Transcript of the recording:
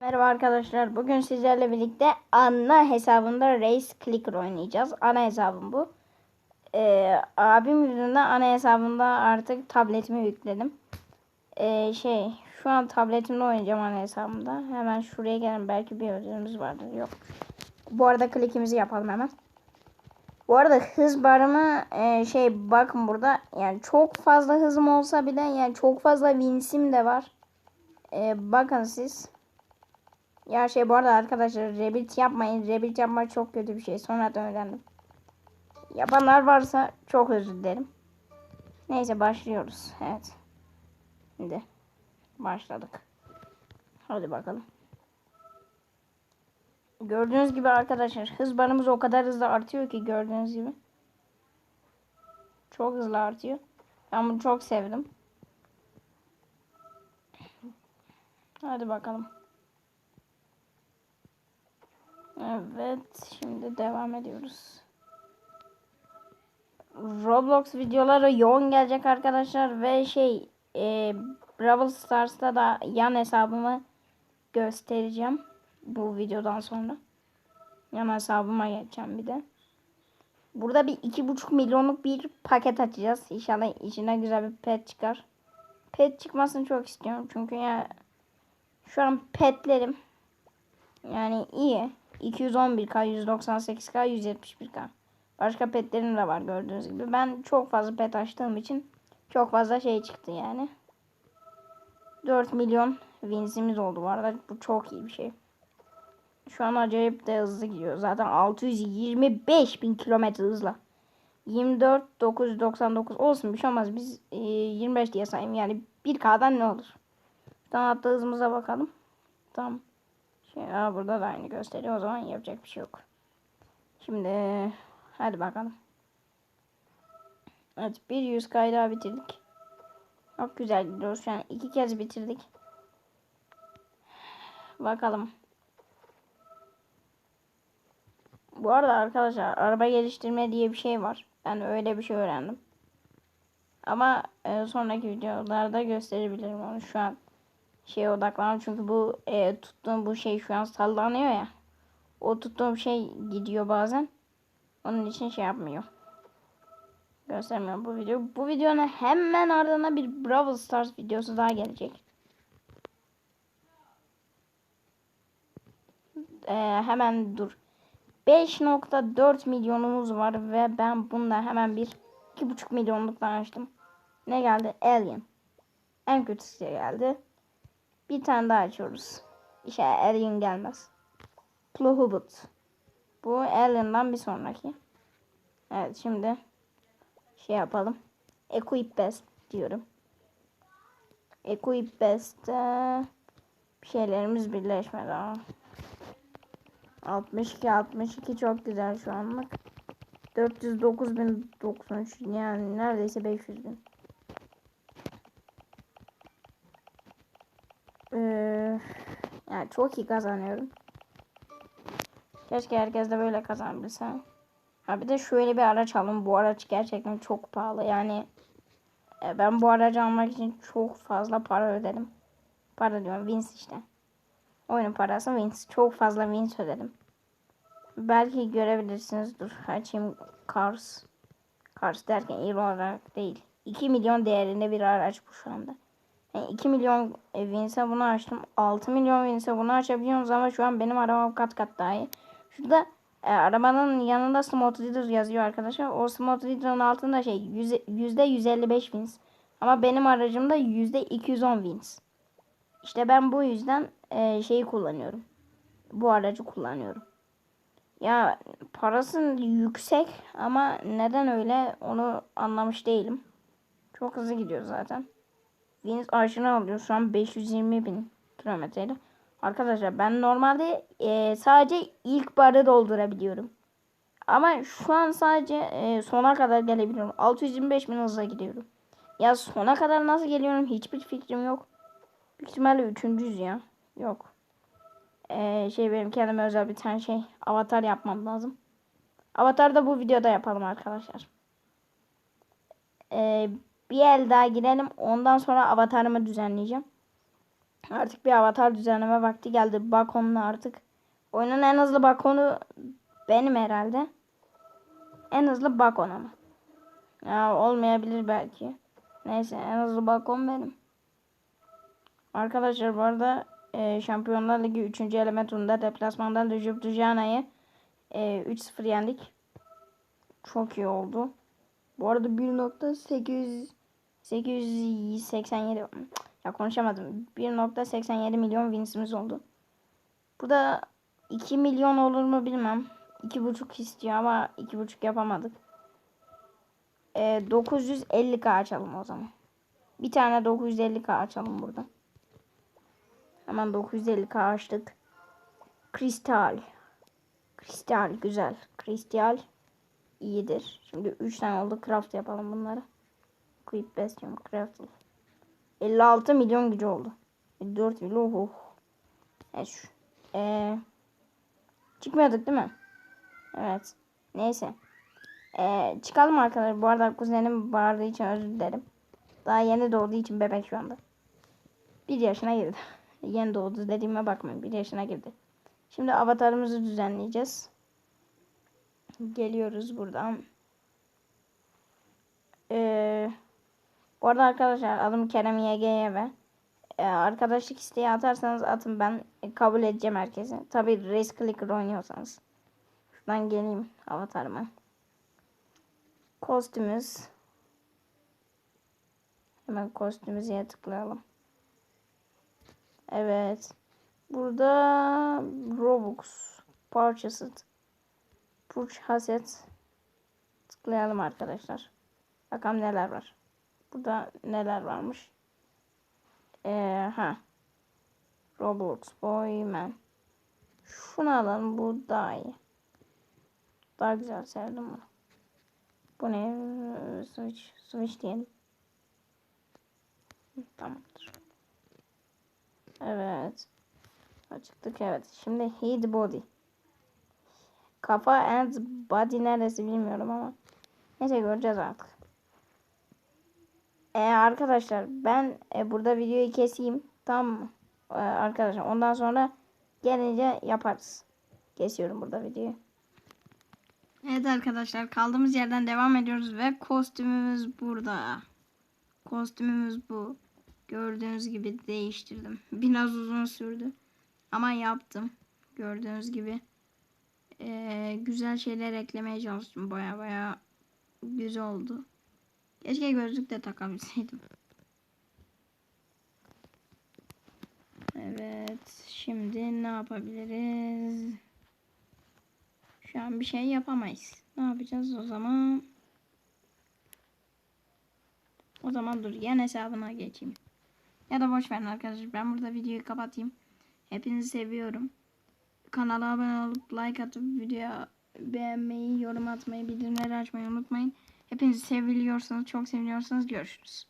Merhaba arkadaşlar. Bugün sizlerle birlikte ana hesabında Race Clicker oynayacağız. Ana hesabım bu. Ee, abim yüzünden ana hesabında artık tabletimi yükledim. Ee, şey şu an tabletimle oynayacağım ana hesabımda. Hemen şuraya gelin. Belki bir özelimiz vardır. Yok. Bu arada klikimizi yapalım hemen. Bu arada hız barımı e, şey bakın burada yani çok fazla hızım olsa bile yani çok fazla winsim de var. E, bakın siz. Ya şey bu arada arkadaşlar rebuild yapmayın. Rebuild yapmak çok kötü bir şey. Sonradan öğrendim. Yapanlar varsa çok özür dilerim. Neyse başlıyoruz. Evet. Şimdi başladık. Hadi bakalım. Gördüğünüz gibi arkadaşlar hız barımız o kadar hızlı artıyor ki gördüğünüz gibi. Çok hızlı artıyor. Ben bunu çok sevdim. Hadi bakalım. Evet, şimdi devam ediyoruz. Roblox videoları yoğun gelecek arkadaşlar ve şey e, Brawl Stars'ta da yan hesabımı göstereceğim bu videodan sonra. Yan hesabıma geçeceğim bir de. Burada bir iki buçuk milyonluk bir paket açacağız. İnşallah içine güzel bir pet çıkar. Pet çıkmasını çok istiyorum çünkü ya şu an petlerim yani iyi. 211k, 198k, 171k. Başka petlerim de var gördüğünüz gibi. Ben çok fazla pet açtığım için çok fazla şey çıktı yani. 4 milyon winsimiz oldu bu arada. Bu çok iyi bir şey. Şu an acayip de hızlı gidiyor. Zaten 625 bin kilometre hızla. 24 999 olsun bir şey olmaz. Biz e, 25 diye sayayım. Yani 1K'dan ne olur? Şuradan hatta hızımıza bakalım. Tamam. Aa, burada da aynı gösteriyor. O zaman yapacak bir şey yok. Şimdi hadi bakalım. Evet bir 100 kaydağı bitirdik. Çok güzel gidiyoruz. An iki kez bitirdik. Bakalım. Bu arada arkadaşlar araba geliştirme diye bir şey var. Ben öyle bir şey öğrendim. Ama e, sonraki videolarda gösterebilirim onu şu an şeye odaklanıyorum çünkü bu e, tuttuğum bu şey şu an sallanıyor ya. O tuttuğum şey gidiyor bazen. Onun için şey yapmıyor. Göstermiyorum bu video. Bu videonun hemen ardına bir Brawl Stars videosu daha gelecek. Ee, hemen dur. 5.4 milyonumuz var ve ben bunda hemen bir 2.5 milyonluktan açtım. Ne geldi? Alien. En kötüsü geldi. Bir tane daha açıyoruz. İşte Alien gelmez. Pluhubut. Bu Alien'dan bir sonraki. Evet şimdi şey yapalım. Equip Best diyorum. Equip Best'te şeylerimiz birleşmedi ama. 62 62 çok güzel şu anlık. 409.093 yani neredeyse 500 bin. Ee, yani çok iyi kazanıyorum. Keşke herkes de böyle kazanabilse. Ha bir de şöyle bir araç alın. Bu araç gerçekten çok pahalı. Yani e, ben bu aracı almak için çok fazla para ödedim. Para diyorum wins işte. Oyunun parası wins. Çok fazla wins ödedim. Belki görebilirsiniz. Dur açayım Cars. Cars derken iyi olarak değil. 2 milyon değerinde bir araç bu şu anda. Yani 2 milyon Vince'e bunu açtım. 6 milyon Vince'e bunu açabiliyoruz ama şu an benim arabam kat kat daha iyi. Şurada e, arabanın yanında Smart Leader yazıyor arkadaşlar. O Smart Leader'ın altında şey yüzde, yüzde 155 Vince. Ama benim aracımda yüzde 210 Vince. İşte ben bu yüzden e, şeyi kullanıyorum. Bu aracı kullanıyorum. Ya parası yüksek ama neden öyle onu anlamış değilim. Çok hızlı gidiyor zaten. Vince aşina alıyor şu an 520 bin kilometreyle. Arkadaşlar ben normalde e, sadece ilk barı doldurabiliyorum. Ama şu an sadece e, sona kadar gelebiliyorum. 625 bin hızla gidiyorum. Ya sona kadar nasıl geliyorum hiçbir fikrim yok. Büyük ihtimalle üçüncüyüz ya. Yok. Ee, şey benim kendime özel bir tane şey avatar yapmam lazım. Avatar da bu videoda yapalım arkadaşlar. Ee, bir el daha girelim. Ondan sonra avatarımı düzenleyeceğim. Artık bir avatar düzenleme vakti geldi. Bakon'la artık. Oyunun en hızlı Bakon'u benim herhalde. En hızlı Bakon ama. Ya olmayabilir belki. Neyse en hızlı Bakon benim. Arkadaşlar bu arada e, Şampiyonlar Ligi 3. eleme turunda deplasmandan Recep Dujana'yı e, 3-0 yendik. Çok iyi oldu. Bu arada 1.8 887 ya konuşamadım. 1.87 milyon winsimiz oldu. Burada 2 milyon olur mu bilmem. 2.5 istiyor ama 2.5 yapamadık. E, 950k açalım o zaman. Bir tane 950k açalım burada. Hemen 950k açtık. Kristal. Kristal güzel. Kristal iyidir. Şimdi 3 tane oldu. Craft yapalım bunları. Quick Bastion Craft. 56 milyon gücü oldu. 4 milyon. Oh. Evet. şu- Ee, çıkmıyorduk değil mi? Evet. Neyse. Ee, çıkalım arkadaşlar. Bu arada kuzenim bağırdığı için özür dilerim. Daha yeni doğduğu için bebek şu anda. Bir yaşına girdi. yeni doğdu dediğime bakmayın. Bir yaşına girdi. Şimdi avatarımızı düzenleyeceğiz. Geliyoruz buradan. Ee, bu arada arkadaşlar adım Kerem YGY ve e, arkadaşlık isteği atarsanız atın ben kabul edeceğim herkese. Tabi Race Clicker oynuyorsanız. Şuradan geleyim avatarıma. Kostümüz. Hemen kostümüze tıklayalım. Evet. Burada Robux parçası Purch Haset tıklayalım arkadaşlar. Bakalım neler var. Burada neler varmış. Ee, ha. Roblox Boyman. Şunu alalım. Bu daha iyi. Daha güzel sevdim bunu. Bu ne? Switch. Switch diyelim. Tamamdır. Evet. Açıktık evet. Şimdi head body. Kafa and body neresi bilmiyorum ama. Neyse göreceğiz artık. Ee, arkadaşlar ben e, burada videoyu keseyim. Mı? Ee, arkadaşlar ondan sonra gelince yaparız. Kesiyorum burada videoyu. Evet arkadaşlar kaldığımız yerden devam ediyoruz ve kostümümüz burada. Kostümümüz bu. Gördüğünüz gibi değiştirdim. Biraz uzun sürdü. Ama yaptım. Gördüğünüz gibi. Ee, güzel şeyler eklemeye çalıştım. Baya baya güzel oldu. Keşke gözlük de takabilseydim. Evet. Şimdi ne yapabiliriz? Şu an bir şey yapamayız. Ne yapacağız o zaman? O zaman dur yan hesabına geçeyim. Ya da boş verin arkadaşlar. Ben burada videoyu kapatayım. Hepinizi seviyorum. Kanala abone olup like atıp videoya beğenmeyi, yorum atmayı, bildirimleri açmayı unutmayın. Hepinizi seviliyorsanız, çok seviliyorsanız görüşürüz.